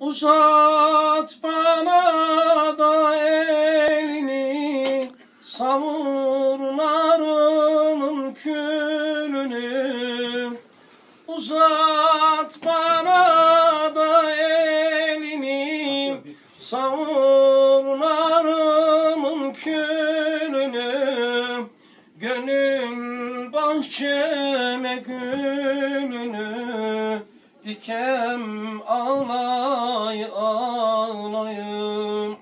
Uzat bana da elini Savurlarımın külünü. Uzat bana da elini Savurlarımın külünü. Gönül bahçeme gülünü Dikem ağlay ağlayım.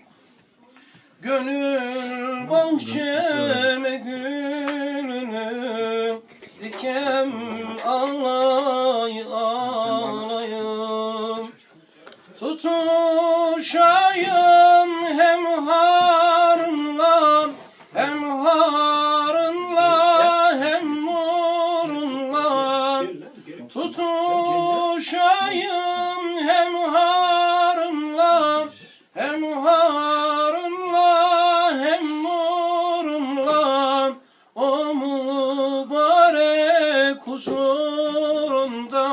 Gönül bahçeme gülünü Dikem ağlay ağlayım. Tutuşayım Tutuşayım hem harınla Hem harınla hem nurunla O mübarek huzurunda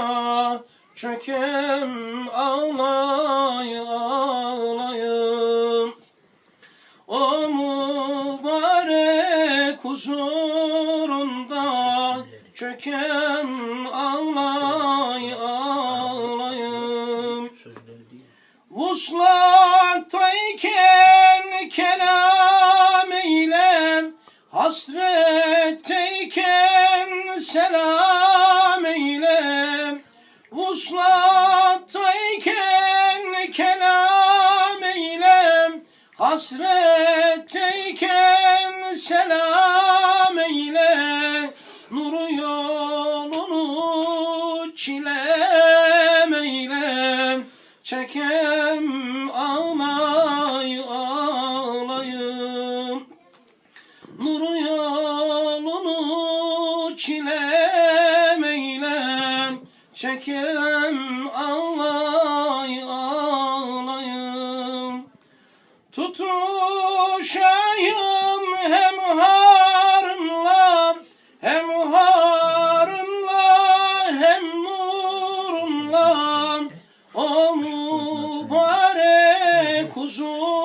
Çökem ağlay ağlayım. O mübarek huzurunda Çökem ağlay Vuslattayken kelam eylem Hasretteyken selam eylem. Vuslattayken kelam eylem Hasretteyken selam eyle Çekem ağlay ağlayım. Nuru yolunu çilem eylem. Çekem ağlay ağlayım. Tutuşayım juntos.